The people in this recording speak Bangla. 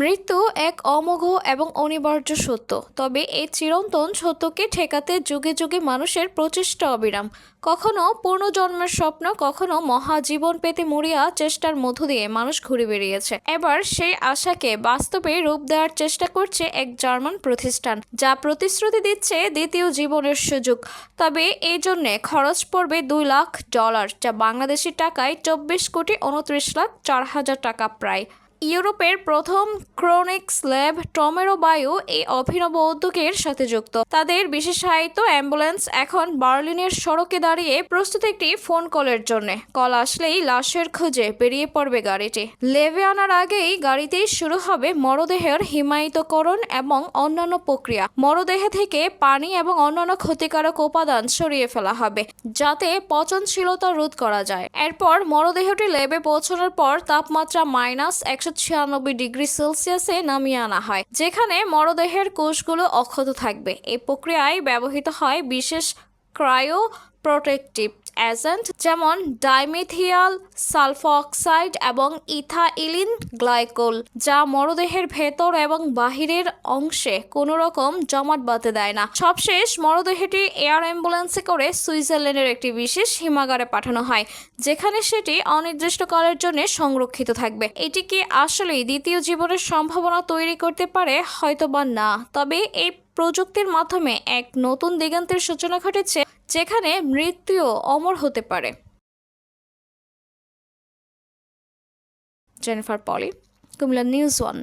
মৃত্যু এক অমোঘ এবং অনিবার্য সত্য। তবে এই চিরন্তন সত্যকে ঠেকাতে যুগে যুগে মানুষের প্রচেষ্টা অবিরাম। কখনো পুনর্জন্মের স্বপ্ন, কখনো মহাজীবন পেতে মরিয়া চেষ্টার মধ্য দিয়ে মানুষ ঘুরে বেরিয়েছে এবার সেই আশাকে বাস্তবে রূপ দেওয়ার চেষ্টা করছে এক জার্মান প্রতিষ্ঠান, যা প্রতিশ্রুতি দিচ্ছে দ্বিতীয় জীবনের সুযোগ। তবে এই জন্যে খরচ পড়বে দুই লাখ ডলার, যা বাংলাদেশি টাকায় চব্বিশ কোটি উনত্রিশ লাখ চার হাজার টাকা প্রায়। ইউরোপের প্রথম ক্রোনিক্স ল্যাব টমেরো বায়ু এই অভিনব উদ্যোগের সাথে যুক্ত। তাদের বিশেষায়িত অ্যাম্বুলেন্স এখন বার্লিনের সড়কে দাঁড়িয়ে প্রস্তুত একটি ফোন কলের জন্য। কল আসলেই লাশের খোঁজে বেরিয়ে পড়বে গাড়িটি। লেভে আনার আগেই গাড়িতেই শুরু হবে মরদেহের হিমায়িতকরণ এবং অন্যান্য প্রক্রিয়া। মরদেহ থেকে পানি এবং অন্যান্য ক্ষতিকারক উপাদান সরিয়ে ফেলা হবে, যাতে পচনশীলতা রোধ করা যায়। এরপর মরদেহটি লেবে পৌঁছানোর পর তাপমাত্রা মাইনাস একশো ছিয়ানব্বই ডিগ্রি সেলসিয়াসে নামিয়ে আনা হয়, যেখানে মরদেহের কোষগুলো অক্ষত থাকবে। এই প্রক্রিয়ায় ব্যবহৃত হয় বিশেষ ক্রায়ো প্রোটেকটিভ এজেন্ট যেমন ডাইমিথিয়াল সালফোঅক্সাইড এবং ইথাইলিন গ্লাইকোল, যা মরদেহের ভেতর এবং বাহিরের অংশে কোনো রকম জমাট বাঁধতে দেয় না। সবশেষ, মরদেহটি এয়ার অ্যাম্বুলেন্সে করে সুইজারল্যান্ডের একটি বিশেষ হিমাগারে পাঠানো হয়, যেখানে সেটি অনির্দিষ্টকালের জন্য সংরক্ষিত থাকবে। এটি কি আসলেই দ্বিতীয় জীবনের সম্ভাবনা তৈরি করতে পারে? হয়তোবা না। তবে এই প্রযুক্তির মাধ্যমে এক নতুন দিগন্তের সূচনা ঘটেছে, যেখানে মৃত্যুও অমর হতে পারে। Jennifer Poli, Comilla news one.